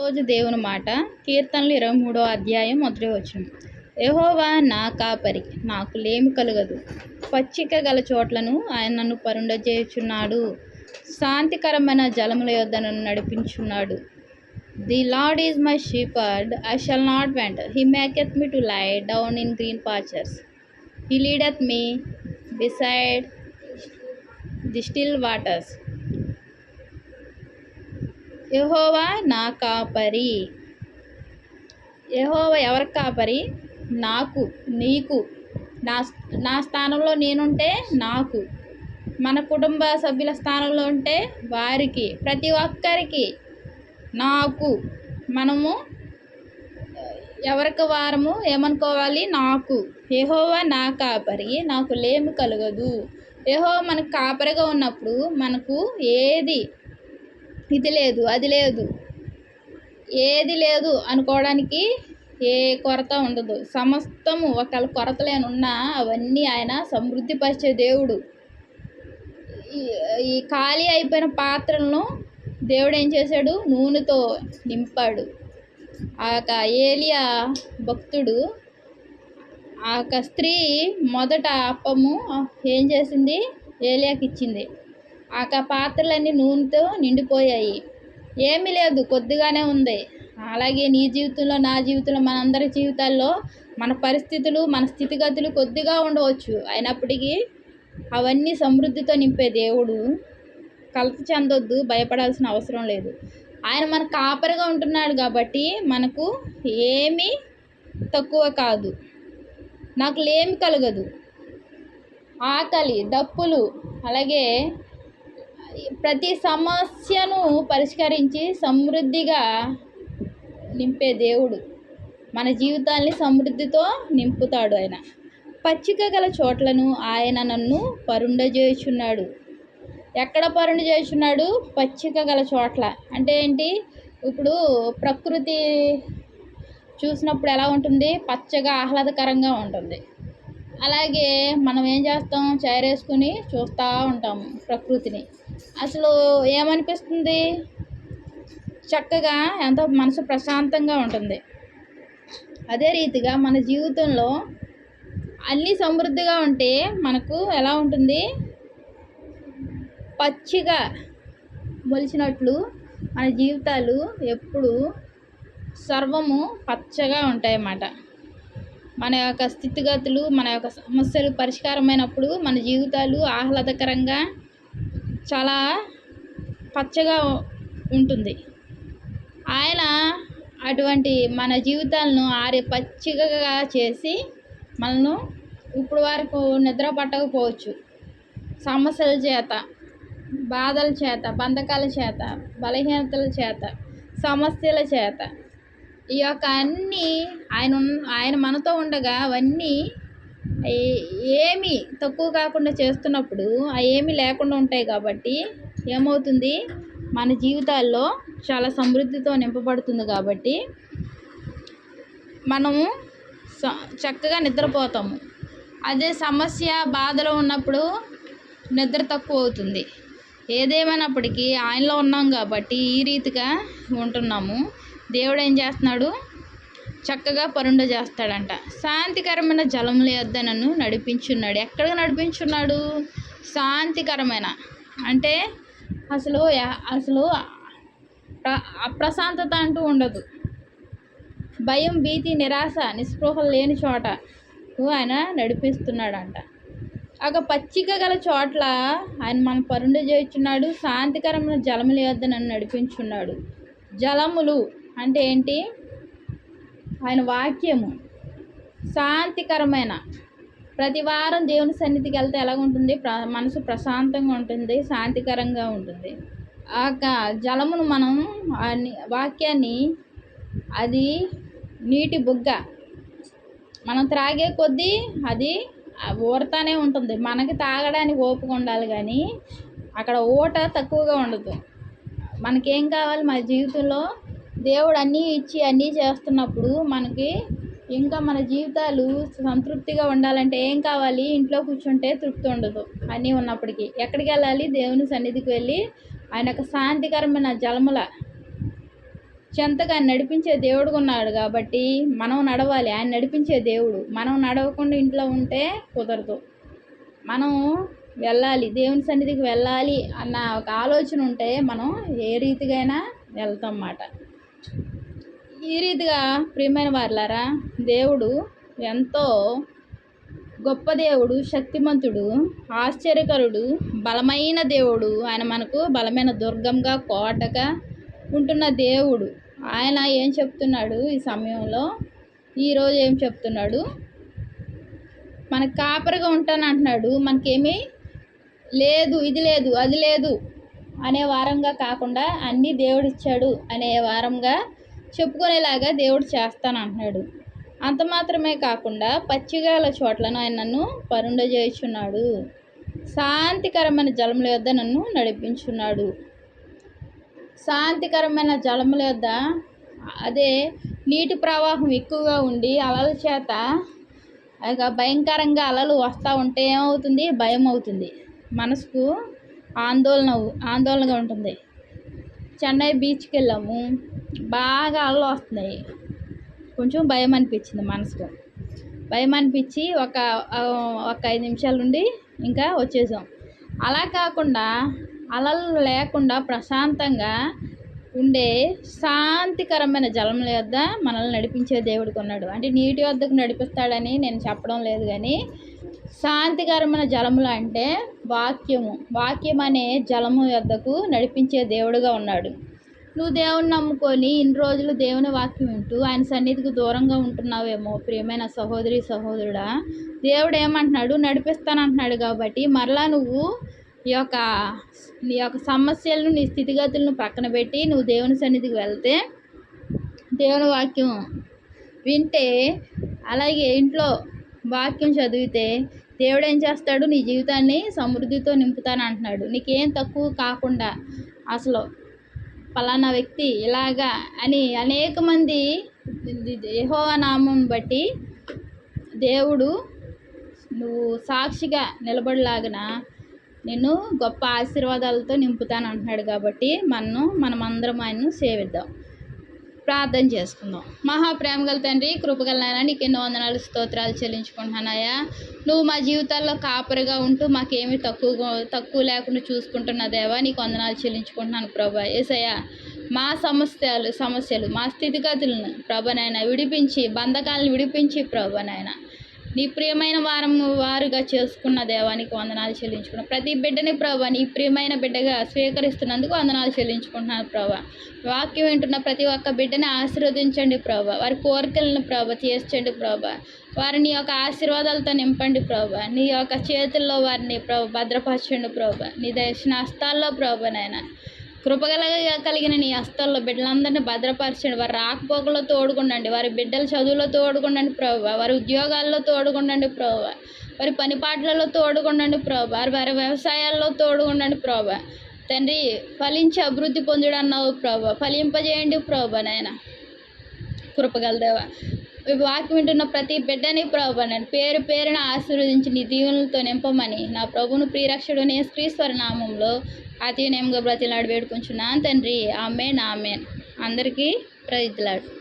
రోజు దేవుని మాట. కీర్తనలు ఇరవై మూడో అధ్యాయం మొదటి వచ్చిన యహోవా నా కాపరి నాకు లేమి కలగదు. పచ్చిక గల చోట్లను ఆయన నన్ను పరుండజేయుచున్నాడు. శాంతికరమైన జలముల యొద్ద నన్ను నడిపించున్నాడు. The Lord is my shepherd I shall not want. He maketh me to lie down in green pastures. He leadeth me beside the still waters. యహోవా నా కాపరి. యహోవ ఎవరి కాపరి? నాకు నీకు. నా నా స్థానంలో నేనుంటే నాకు. మన కుటుంబ సభ్యుల స్థానంలో ఉంటే వారికి ప్రతి ఒక్కరికి నాకు. మనము ఎవరికి వారము ఏమనుకోవాలి? నాకు. యహోవా నా కాపరి నాకు లేమి కలగదు. యహో మనకు కాపరిగా ఉన్నప్పుడు మనకు ఏది ఇది లేదు అది లేదు. ఏది లేదు అనుకోవడానికి ఏ కొరత ఉండదు. సమస్తము ఒకవేళ కొరత లేనున్నా అవన్నీ ఆయన సమృద్ధిపరిచే దేవుడు. ఈ ఖాళీ అయిపోయిన పాత్రలను దేవుడు ఏం చేశాడు? నూనెతో నింపాడు. ఆ యొక్క ఏలియా భక్తుడు ఆ యొక్క స్త్రీ మొదట అప్పము ఏం చేసింది? ఏలియాకి ఇచ్చింది. ఆ పాత్రలన్నీ నూనెతో నిండిపోయాయి. ఏమీ లేదు కొద్దిగానే ఉంది. అలాగే నీ జీవితంలో నా జీవితంలో మనందరి జీవితాల్లో మన పరిస్థితులు మన స్థితిగతులు కొద్దిగా ఉండవచ్చు. అయినప్పటికీ అవన్నీ సమృద్ధితో నింపే దేవుడు కలత చెందొద్దు భయపడాల్సిన అవసరం లేదు. ఆయన మన కాపరిగా ఉంటున్నాడు కాబట్టి మనకు ఏమీ తక్కువ కాదు. నాకు లేమి కలగదు. ఆకలి దప్పులు అలాగే ప్రతి సమస్యను పరిష్కరించి సమృద్ధిగా నింపే దేవుడు. మన జీవితాన్ని సమృద్ధితో నింపుతాడు ఆయన. పచ్చిక గల చోట్లను ఆయన నన్ను పరుండజేయుచున్నాడు. ఎక్కడ పరుండ చేస్తున్నాడు పచ్చిక గల చోట్ల. అంటే ఏంటి? ఇప్పుడు ప్రకృతి చూసినప్పుడు ఎలా ఉంటుంది? పచ్చగా ఆహ్లాదకరంగా ఉంటుంది. అలాగే మనం ఏం చేస్తాం? చైరేసుకుని చూస్తూ ఉంటాము ప్రకృతిని. అసలు ఏమనిపిస్తుంది? చక్కగా ఎంతో మనసు ప్రశాంతంగా ఉంటుంది. అదే రీతిగా మన జీవితంలో అన్నీ సమృద్ధిగా ఉంటే మనకు ఎలా ఉంటుంది? పచ్చిగా మొలిచినట్లు మన జీవితాలు ఎప్పుడు సర్వము పచ్చగా ఉంటాయన్నమాట. మన యొక్క స్థితిగతులు మన యొక్క సమస్యలు పరిష్కారమైనప్పుడు మన జీవితాలు ఆహ్లాదకరంగా చాలా పచ్చగా ఉంటుంది. ఆయన అటువంటి మన జీవితాలను ఆరే పచ్చికగా చేసి మనను ఇప్పుడు వరకు నిద్ర పట్టకపోవచ్చు. సమస్యల చేత బాధల చేత బంధకాల చేత బలహీనతల చేత సమస్యల చేత ఈ యొక్క అన్నీ ఆయన ఆయన మనతో ఉండగా అవన్నీ ఏమి తక్కువ కాకుండా చేస్తున్నప్పుడు అవి ఏమీ లేకుండా ఉంటాయి కాబట్టి ఏమవుతుంది? మన జీవితాల్లో చాలా సమృద్ధితో నింపబడుతుంది కాబట్టి మనము చక్కగా నిద్రపోతాము. అదే సమస్య బాధలో ఉన్నప్పుడు నిద్ర తక్కువ అవుతుంది. ఏదేమైనప్పటికీ ఆయనలో ఉన్నాం కాబట్టి ఈ రీతిగా ఉంటున్నాము. దేవుడు ఏం చేస్తున్నాడు? చక్కగా పరుండ చేస్తాడంట. శాంతికరమైన జలముల యొద్ద నన్ను నడిపించున్నాడు. ఎక్కడికి నడిపించున్నాడు? శాంతికరమైన. అంటే అసలు అసలు అప్రశాంతత అంటూ ఉండదు. భయం భీతి నిరాశ నిస్పృహలు లేని చోట ఆయన నడిపిస్తున్నాడంట. ఒక పచ్చిక గల చోట్ల ఆయన మన పరుండ చేయుచున్నాడు. శాంతికరమైన జలముల యొద్ద నన్ను నడిపించున్నాడు. జలములు అంటే ఏంటి? ఆయన వాక్యము శాంతికరమైన. ప్రతి వారం దేవుని సన్నిధికి వెళ్తే ఎలా ఉంటుంది ప్ర మనసు ప్రశాంతంగా ఉంటుంది శాంతికరంగా ఉంటుంది. ఆ జలమును మనం వాక్యాన్ని అది నీటి బుగ్గ. మనం త్రాగే కొద్దీ అది ఊరతానే ఉంటుంది. మనకి తాగడానికి ఓపిక ఉండాలి కానీ అక్కడ ఊట తక్కువగా ఉండదు. మనకేం కావాలి? మన జీవితంలో దేవుడు అన్నీ ఇచ్చి అన్నీ చేస్తున్నప్పుడు మనకి ఇంకా మన జీవితాలు సంతృప్తిగా ఉండాలంటే ఏం కావాలి? ఇంట్లో కూర్చుంటే తృప్తి ఉండదు. అన్నీ ఉన్నప్పటికీ ఎక్కడికి వెళ్ళాలి? దేవుని సన్నిధికి వెళ్ళి ఆయన యొక్క శాంతికరమైన జలముల చెంతగా ఆయన నడిపించే దేవుడు ఉన్నాడు కాబట్టి మనం నడవాలి. ఆయన నడిపించే దేవుడు. మనం నడవకుండా ఇంట్లో ఉంటే కుదరదు. మనం వెళ్ళాలి. దేవుని సన్నిధికి వెళ్ళాలి అన్న ఒక ఆలోచన ఉంటే మనం ఏ రీతికైనా వెళ్తాం అన్నమాట. ఈ రీతిగా ప్రియమైన వారులారా దేవుడు ఎంతో గొప్ప దేవుడు శక్తిమంతుడు ఆశ్చర్యకరుడు బలమైన దేవుడు. ఆయన మనకు బలమైన దుర్గంగా కోటగా ఉంటున్న దేవుడు. ఆయన ఏం చెప్తున్నాడు ఈ సమయంలో? ఈరోజు ఏం చెప్తున్నాడు? మనకు కాపరిగా ఉంటాను అంటున్నాడు. మనకేమీ లేదు ఇది లేదు అది లేదు. అనే వారంగా కాకుండా అన్నీ దేవుడిచ్చాడు అనే వారంగా చెప్పుకునేలాగా దేవుడు చేస్తాను అంటున్నాడు అంత మాత్రమే కాకుండా పచ్చిగాల చోట్లను ఆయన నన్ను పరుండజేయుచున్నాడు. శాంతికరమైన జలముల యొద్ద నన్ను నడిపించున్నాడు. శాంతికరమైన జలముల యొద్ద అదే నీటి ప్రవాహం ఎక్కువగా ఉండి అలల చేత భయంకరంగా అలలు వస్తూ ఉంటే ఏమవుతుంది? భయం అవుతుంది మనసుకు ఆందోళన ఆందోళనగా ఉంటుంది. చెన్నై బీచ్కి వెళ్ళాము. బాగా అలలు వస్తున్నాయి. కొంచెం భయం అనిపించింది మనసుకు భయం అనిపించి ఒక ఒక ఐదు నిమిషాలు ఉండి ఇంకా వచ్చేసాం. అలా కాకుండా అలలు లేకుండా ప్రశాంతంగా ఉండే శాంతికరమైన జలం యొద్ద మనల్ని నడిపించే దేవుడికి ఉన్నాడు అంటే నీటి వద్దకు నడిపిస్తాడని నేను చెప్పడం లేదు కానీ శాంతికరమైన జలములు అంటే వాక్యము. వాక్యం అనే జలము యొద్దకు నడిపించే దేవుడుగా ఉన్నాడు. నువ్వు దేవుని నమ్ముకొని ఇన్ని రోజులు దేవుని వాక్యం వింటూ ఆయన సన్నిధికి దూరంగా ఉంటున్నావేమో ప్రియమైన సహోదరి సహోదరుడా. దేవుడు ఏమంటున్నాడు? నడిపిస్తానంటున్నాడు కాబట్టి మరలా నువ్వు ఈ యొక్క నీ యొక్క సమస్యలను నీ స్థితిగతులను పక్కన పెట్టి నువ్వు దేవుని సన్నిధికి వెళ్తే దేవుని వాక్యం వింటే అలాగే ఇంట్లో వాక్యం చదివితే దేవుడు ఏం చేస్తాడు? నీ జీవితాన్ని సమృద్ధితో నింపుతాను అంటున్నాడు నీకేం తక్కువ కాకుండా అసలు పలానా వ్యక్తి ఇలాగా అని అనేక మంది నామం బట్టి దేవుడు నువ్వు సాక్షిగా నిలబడలాగిన నేను గొప్ప ఆశీర్వాదాలతో నింపుతాను అంటున్నాడు కాబట్టి మనం మనమందరం ఆయనను సేవిద్దాం. ప్రార్థన చేసుకుందాం. మహాప్రేమ గల తండ్రి కృపగల నాయన నీకు ఎన్నో వందనాలు స్తోత్రాలు చెల్లించుకుంటున్నానయ్యా. నువ్వు మా జీవితాల్లో కాపరిగా ఉంటూ మాకేమీ తక్కువ తక్కువ లేకుండా చూసుకుంటున్న దేవా నీకు వందనాలు చెల్లించుకుంటున్నాను ప్రభా. ఏసయ్య మా సమస్యలు సమస్యలు మా స్థితిగతులను ప్రభనైనా విడిపించి బంధకాలను విడిపించి ప్రభనైనా నీ ప్రియమైన వారం వారుగా చేసుకున్న దేవానికి వందనాలు చెల్లించుకున్నాను ప్రతి బిడ్డని ప్రభా నీ ప్రియమైన బిడ్డగా స్వీకరిస్తున్నందుకు వందనాలు చెల్లించుకుంటున్నాను ప్రభా. వాక్యం వింటున్న ప్రతి ఒక్క బిడ్డని ఆశీర్వదించండి ప్రభా. వారి కోరికలను ప్రభా తీర్చండి ప్రభా. వారిని యొక్క ఆశీర్వాదాలతో నింపండి ప్రభా. నీ యొక్క చేతుల్లో వారిని ప్రభు భద్రపరచండి ప్రభా. నీ దర్శన హస్తాల్లో ప్రభా నాయన. కృపగలగా కలిగిన నీ హస్తల్లో బిడ్డలందరినీ భద్రపరచండి. వారి రాకపోకలో తోడుకుండండి వారి బిడ్డల చదువులో తోడుకుండండి ప్రభు వారి ఉద్యోగాల్లో తోడుకుండండి ప్రభు వారి పనిపాట్లలో తోడుకుండండి ప్రభు వారి వారి వ్యవసాయాల్లో తోడుకుండండి ప్రభు తండ్రి ఫలించి అభివృద్ధి పొందుడన్నావు ప్రభు ఫలింపజేయండి ప్రభు నాయన. కృపగలదేవా వాక్యం వింటున్న ప్రతి బిడ్డని ప్రభు నేను పేరు పేరున ఆశీర్వదించి నీ దీవులతో నింపమని నా ప్రభువును ప్రియరక్షుడు నే శ్రీశ్వర నామంలో అతి నేముగా బ్రతిలాడి వేడుకుంటున్నాను తండ్రి. Amen amen. అందరికీ ప్రైజ్లాడు